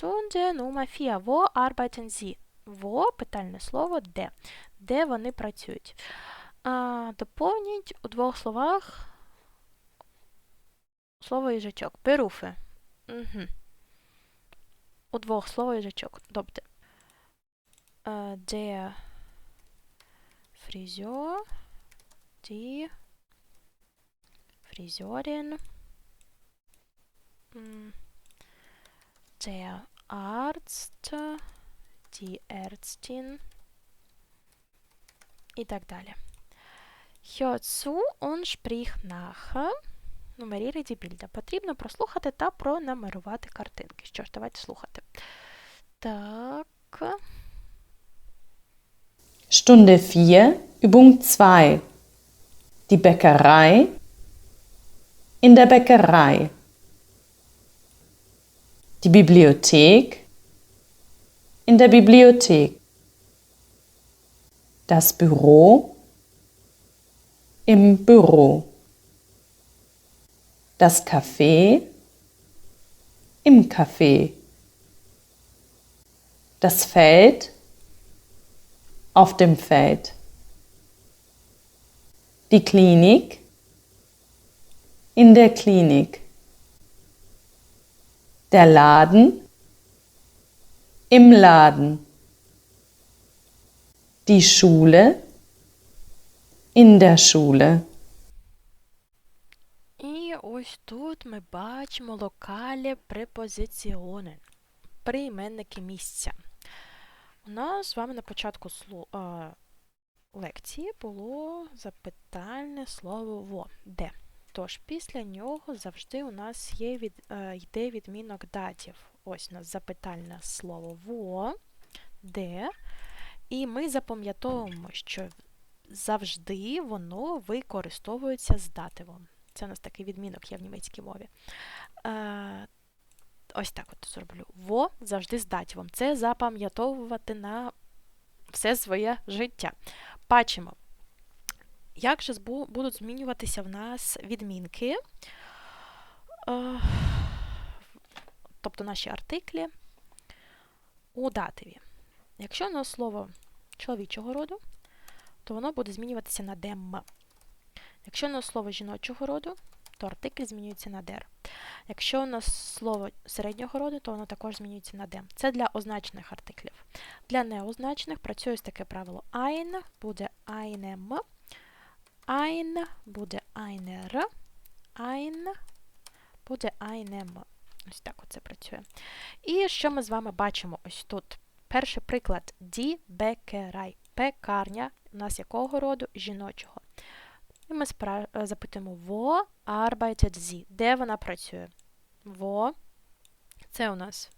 Stunde Nummer 4. Wo arbeiten Sie? Wo – питальне слово де. Де вони працюють? А, доповніть у двох словах слово їжачок. Berufe. Угу. У двох слово їжачок. Тобто. Е, Der Friseur, die Friseurin, м, der Arzt, die Ärztin і так далі. Hör zu und sprich nach. Нумеріри die Bilder. Потрібно прослухати та пронумерувати картинки. Що ж, давайте слухати. Так. Stunde 4, Übung 2. Die Bäckerei. In der Bäckerei. Die Bibliothek. In der Bibliothek. Das Büro. Im Büro. Das Café. Im Café. Das Feld auf dem Feld. Die Klinik in der Klinik. Der Laden im Laden. Die Schule in der Schule. І ось тут ми бачимо локалі препозиціони, прийменники місця. У нас з вами на початку е, лекції було запитальне слово во, де. Тож після нього завжди у нас є від, е, йде відмінок датів. Ось у нас запитальне слово во, де. І ми запам'ятовуємо, що завжди воно використовується з дативом. Це у нас такий відмінок є в німецькій мові. Е, ось так от зроблю. Во завжди з дативом. Це запам'ятовувати на все своє життя. Бачимо, як же будуть змінюватися в нас відмінки, е, тобто наші артиклі у дативі. Якщо у нас слово чоловічого роду, то воно буде змінюватися на дем. Якщо у нас слово жіночого роду, то артикль змінюється на дер. Якщо у нас слово середнього роду, то воно також змінюється на дем. Це для означених артиклів. Для неозначених працює таке правило. Ein буде einem, ein буде einer, ein буде einem. Ось так оце працює. І що ми з вами бачимо ось тут? Перший приклад Die Bäckerei. Пекарня у нас якого роду? Жіночого. І ми спра... е, запитуємо Wo arbeitet sie? Де вона працює? Wo. Це у нас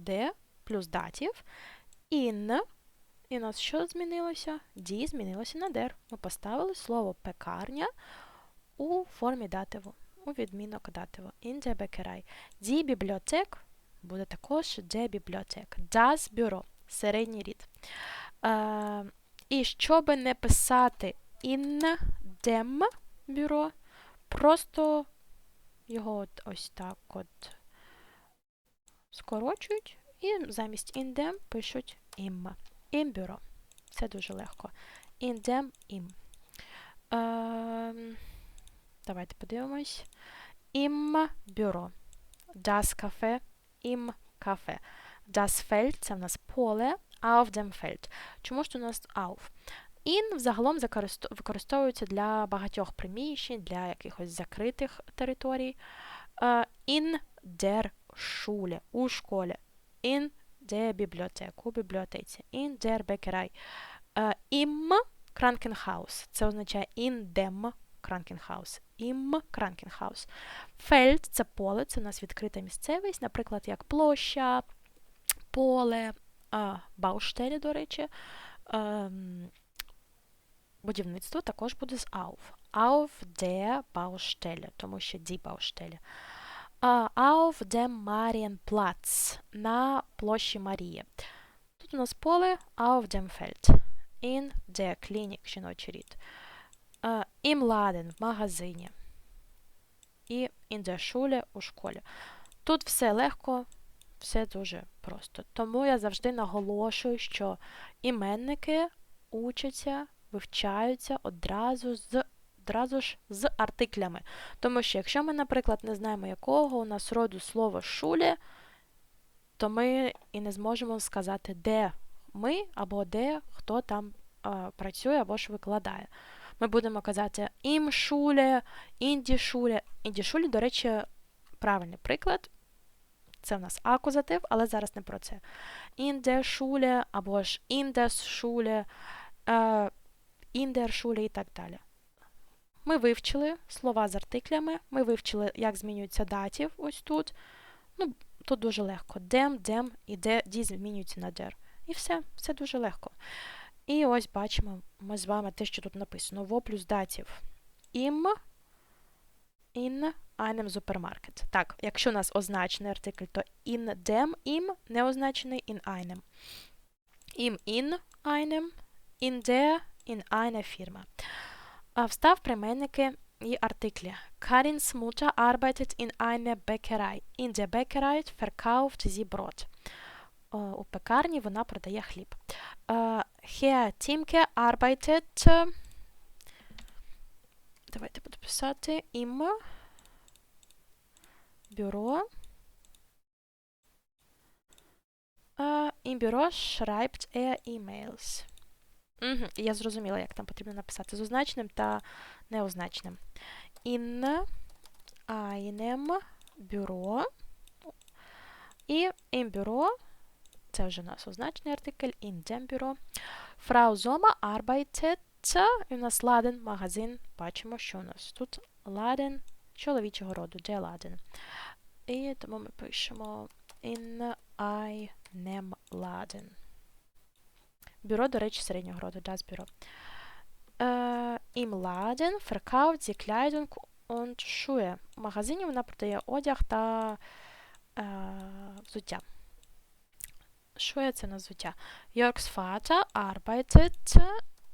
де плюс датів. In. І у нас що змінилося? Die змінилося на der. Ми поставили слово пекарня у формі дативу, у відмінок дативу. Bäckerei. Die Bibliothek буде також der Bibliothek. Das Büro. Середній рід. Е, і щоб не писати in dem бюро, просто його от ось так от скорочують і замість in dem пишуть im. Im бюро. Це дуже легко. In dem im. Ем, давайте подивимось. Im бюро. Das Café im Café. Das Feld – це в нас поле, auf dem Feld. Чому ж у нас auf? In взагалом використовується для багатьох приміщень, для якихось закритих територій. Е, In der Schule, у школі. In der Bibliothek, у бібліотеці. In der Bäckerei. Е, Im Krankenhaus. Це означає in dem Krankenhaus. Im Krankenhaus. Feld – це поле, це у нас відкрита місцевість, наприклад, як площа, поле, Baustelle, до речі. Ем, будівництво також буде з auf. Auf der Baustelle, тому що die Baustelle. Auf dem Marienplatz, на площі Марії. Тут у нас поле auf dem Feld. In der Klinik, жіночий рід. Im Laden, в магазині. І in der Schule, у школі. Тут все легко, Все дуже просто. Тому я завжди наголошую, що іменники учаться, вивчаються одразу з одразу ж з артиклями. Тому що якщо ми, наприклад, не знаємо, якого у нас роду слово шуле, то ми і не зможемо сказати, де ми або де хто там а, працює або ж викладає. Ми будемо казати ім шуле, інді шуле. Інді шуле, до речі, правильний приклад. Це в нас акузатив, але зараз не про це. Der або ж е, in der і так далі. Ми вивчили слова з артиклями, ми вивчили, як змінюється датів ось тут. Ну, тут дуже легко. Dem, dem і де, ді змінюються на der. І все, все дуже легко. І ось бачимо ми з вами те, що тут написано. Во плюс датів. Im, in einem Supermarket. Так, якщо у нас означений артикль, то in dem, im, не означений in einem. Im in einem, in der, in einer Firma. Встав прийменники і артиклі. Karins Mutter arbeitet in einer Bäckerei. In der Bäckerei verkauft sie Brot. У пекарні вона продає хліб. Е, Herr Timke arbeitet е, Давайте буду писати im. Е, Im Büro schreibt er E-mails. Угу, я зрозуміла, як там потрібно написати з означеним та неозначеним. In einem Büro. І im Büro, це вже у нас означений артикль, in dem Büro. Frau Sommer arbeitet, і у нас ладен, магазин. Бачимо, що у нас тут ладен чоловічого роду, де ладен. І тому ми пишемо in einem Laden. Бюро, до речі, середнього роду. Äh, Im Laden verkauft sie Kleidung und Schuhe. В магазині вона продає одяг та е, взуття. Schuhe – це на взуття. Jörgs Vater arbeitet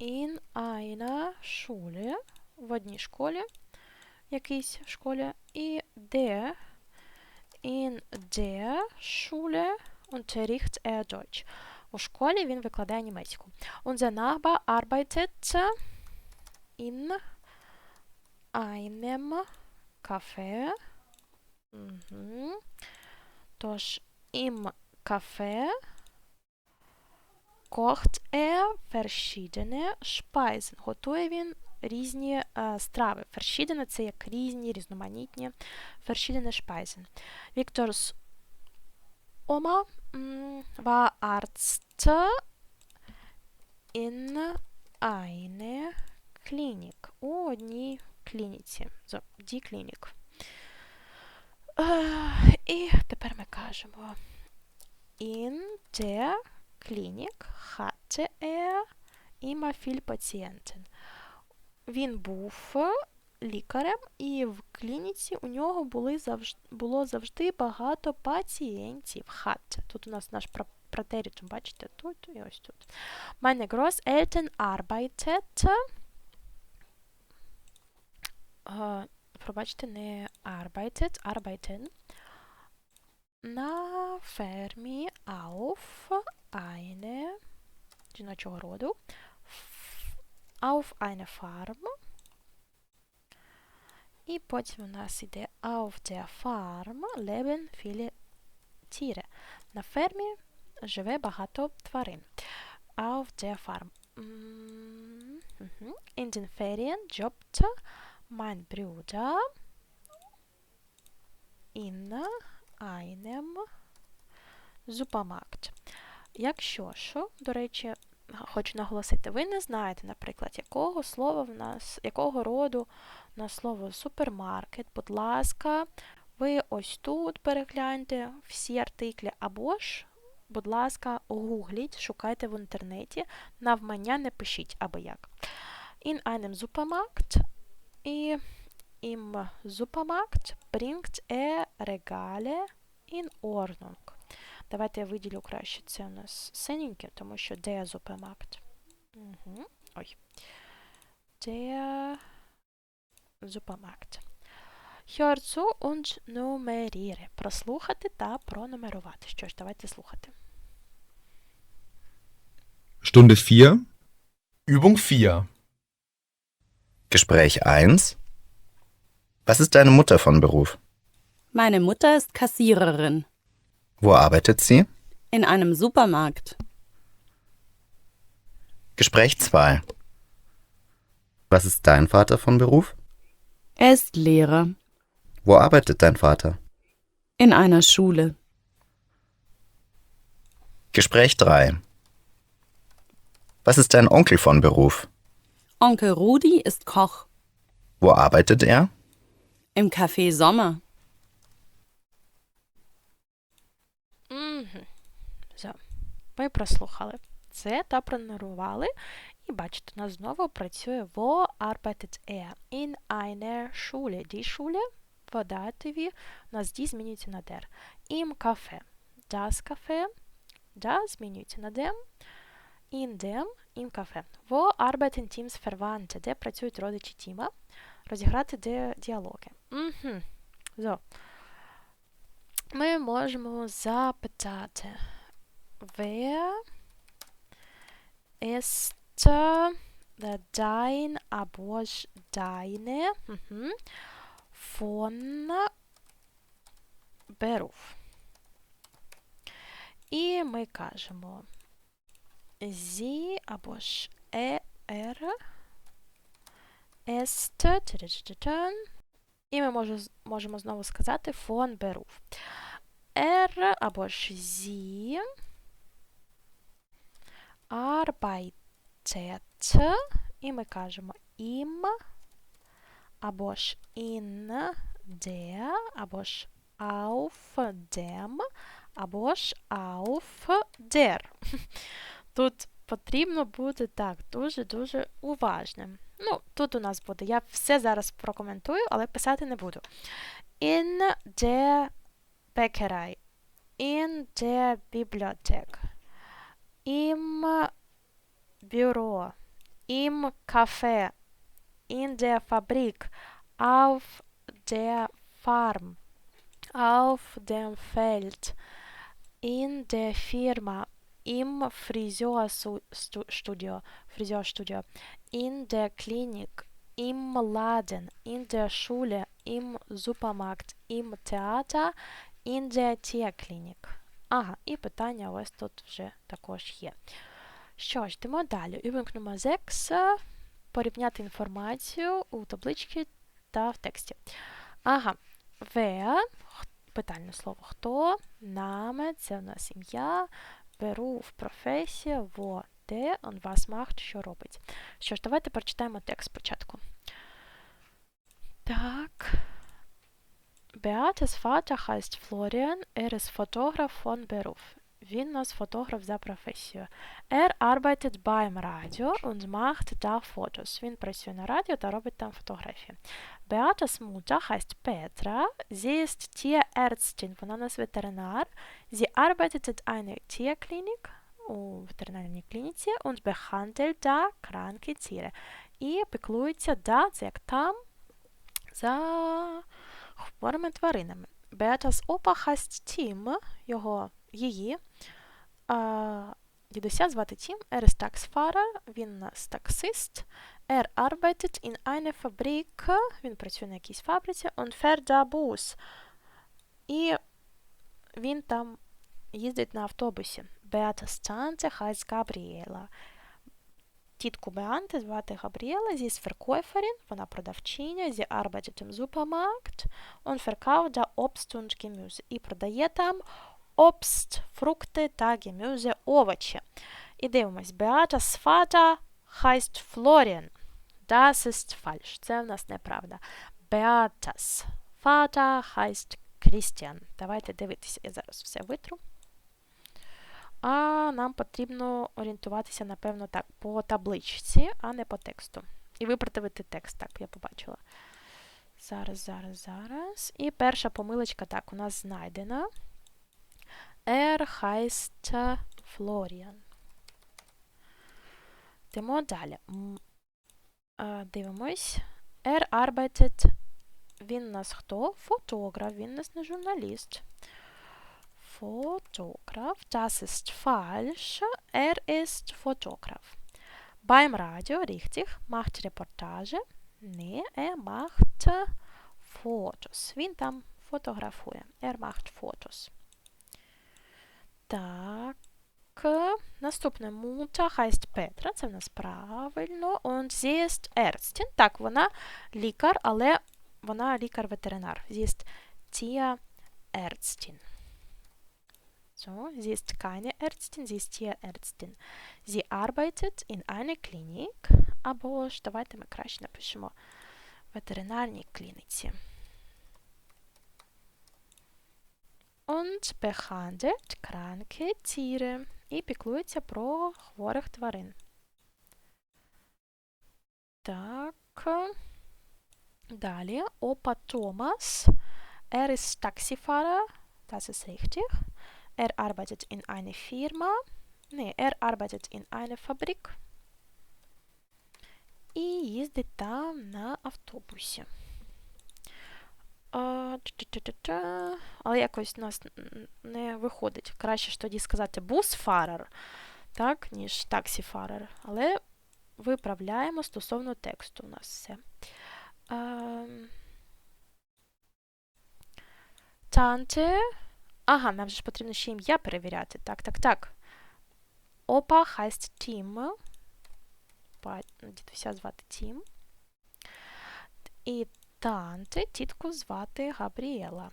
in einer Schule. В одній школі. Якійсь школі. І der in der Schule unterrichtet er Deutsch. У школі він викладає німецьку. Unser Nachbar arbeitet in einem Café. Угу. Тож, im Café kocht er verschiedene Speisen. Готує він різні е, страви. Verschiedene – це як різні, різноманітні. Verschiedene Speisen. Вікторс mm, war Arzt in einer Klinik. У одній клініці. Die Klinik. Е, і тепер ми кажемо In der Klinik hatte er immer viel Patienten. Він був лікарем, і в клініці у нього були завжди, було завжди багато пацієнтів. Хат. Тут у нас наш пратерітум, бачите, тут і ось тут. Meine Großeltern arbeitet. Uh, пробачте, не arbeitet, arbeiten. На фермі auf eine жіночого роду. Auf eine Farm. І потім у нас іде auf der Farm leben viele Tiere. На фермі живе багато тварин. Auf der Farm. In den Ferien jobbt mein Bruder in einem Supermarkt. Якщо що, до речі, хочу наголосити, ви не знаєте, наприклад, якого слова в нас, якого роду на слово супермаркет, будь ласка, ви ось тут перегляньте всі артиклі, або ж, будь ласка, гугліть, шукайте в інтернеті, навмання не пишіть або як. In einem Supermarkt і im Supermarkt bringt er Regale in Ordnung. Давайте я виділю краще. Це у нас синеньке, тому що der Supermarkt. Угу. Ой. Der Supermarkt. Hör zu und nummeriere. Прослухати та пронумерувати. Що ж, давайте слухати. Stunde 4. Übung 4. Gespräch 1. Was ist deine Mutter von Beruf? Meine Mutter ist Kassiererin Wo arbeitet sie? in einem Supermarkt. Gespräch 2. Was ist dein Vater von Beruf? Er ist Lehrer Wo arbeitet dein Vater? in einer Schule. Gespräch 3. Was ist dein Onkel von Beruf? Onkel Rudi ist Koch Wo arbeitet er? im Café Sommer. Угу. Все. Ми прослухали це та пронумерували. І бачите, у нас знову працює Wo arbeitet er? In einer Schule. Die Schule в дативі у нас die змінюється на der. Im Café. Das Café. Da змінюється на dem. In dem. Im Café. Wo arbeiten Teams Verwandte? Де працюють родичі Тіма? Розіграти де діалоги. Угу. So. Ми можемо запитати. Wer ist äh, dein або deine mhm, von Beruf? І ми кажемо sie або ж er est і ми може, можемо знову сказати von Beruf. Er або ж arbeitet, і ми кажемо im, або ж in der, або ж auf dem, або ж auf der. Тут потрібно бути так дуже-дуже уважним. Ну, тут у нас буде. Я все зараз прокоментую, але писати не буду. In der Bäckerei, in der Bibliothek, im Büro, im Café, in der Fabrik, auf der Farm, auf dem Feld, in der Firma, im Friseurstudio, Friseurstudio, in der Klinik, im Laden, in der Schule, im Supermarkt, im Theater, in der Tierklinik. Ага, і питання ось тут вже також є. Що ж, йдемо далі. Номер 6. Порівняти інформацію у табличці та в тексті. Ага, х- питальне слово хто, наме, це у нас ім'я, Beruf, професія, wo, де, он was macht, що робить. Що ж, давайте прочитаємо текст спочатку. Так. Beates Vater heißt Florian, er ist Fotograf von Beruf. Він нас фотограф за професією. Er arbeitet beim Radio und macht da Fotos. Він працює на радіо та робить там фотографії. Beates Mutter heißt Petra. Sie ist Tierärztin. Вона у нас ветеринар. Sie arbeitet in einer Tierklinik у ветеринарній клініці und behandelt da kranke Tiere. І піклується да, це як там, за хворими тваринами. Beatas Opa heißt Tim, його, її. Дідуся звати Тім, er ist Taxifahrer, він нас таксист. Er arbeitet in einer Fabrik, він працює на якійсь фабриці, und fährt da Bus. І він там їздить на автобусі. Beatas Tante heißt Gabriela. Тітку Беанти звати Габріела, sie Verkäuferin, вона продавчиня, sie arbeitet im Supermarkt und verkauft da Obst und Gemüse. І продає там Obst, фрукти та Gemüse, овочі. І дивимось, Beatas Vater heißt Florian. Das ist falsch. Це в нас неправда. Beatas Vater heißt Christian. Давайте дивитися. Я зараз все витру. А нам потрібно орієнтуватися, напевно, так, по табличці, а не по тексту. І виправити текст, так, я побачила. Зараз, зараз, зараз. І перша помилочка, так, у нас знайдена. Er heißt Florian. Йдемо далі. Е, Дивимось. Er arbeitet Він нас хто? Фотограф, він нас не журналіст. Fotograf, das ist falsch. Er ist Fotograf. Beim Radio, richtig, macht Reportage. Nee, er macht äh, Fotos. Він там фотографує. Er macht Fotos. Так. Наступне Mutter heißt Петра, це в нас правильно. Und sie ist Ärztin. Так, вона лікар, але вона лікар-ветеринар. Sie ist Tierärztin. So, sie ist keine Ärztin, sie ist Tierärztin. Sie arbeitet in einer Klinik, або ж давайте ми краще напишемо ветеринарній клініці. Und behandelt kranke Tiere. І піклується про хворих тварин. Так. Далі. Опа Thomas. Er ist Taxifahrer. Das ist richtig. Er arbeitet in einer Firma. Nee, er arbeitet in einer Fabrik. І їздить там на автобусі. Але якось у нас не виходить. Краще ж тоді сказати бусфарер, так, ніж таксіфарер. Але виправляємо стосовно тексту у нас все. Танте. Ага, нам же ж потрібно ще ім'я перевіряти. Так, так, так. Опа heißt Тім. Дідуся звати Тім. І танти тітку звати Габріела.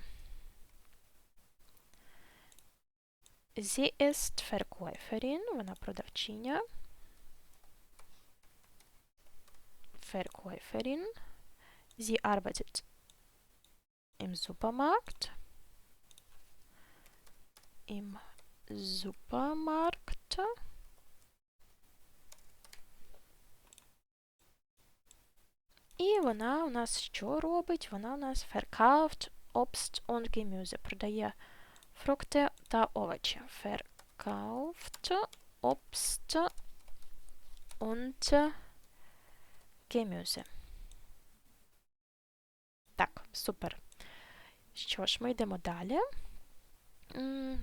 Sie ist Verkäuferin, вона продавчиня. Verkäuferin. Sie arbeitet im Supermarkt. Im Supermarkt. І вона у нас що робить? Вона у нас verkauft Obst und Gemüse. Продає фрукти та овочі. Verkauft Obst und Gemüse. Так, супер. Що ж, ми йдемо далі.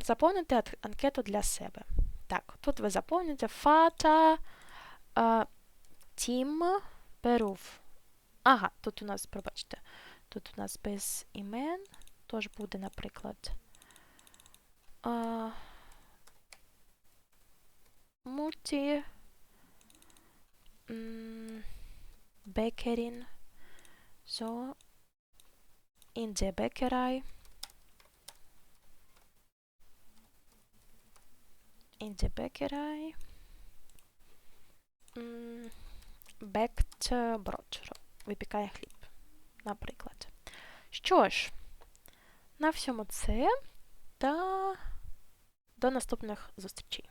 Заповнити анкету для себе. Так, тут ви заповните фата, тім, берув. Ага, тут у нас, пробачте, тут у нас без імен. Тож буде, наприклад. Мульті. Бекерін. So. In der Bäckerei. In äh, Brot. Випікає хліб, наприклад. Що ж, на всьому це та до наступних зустрічей.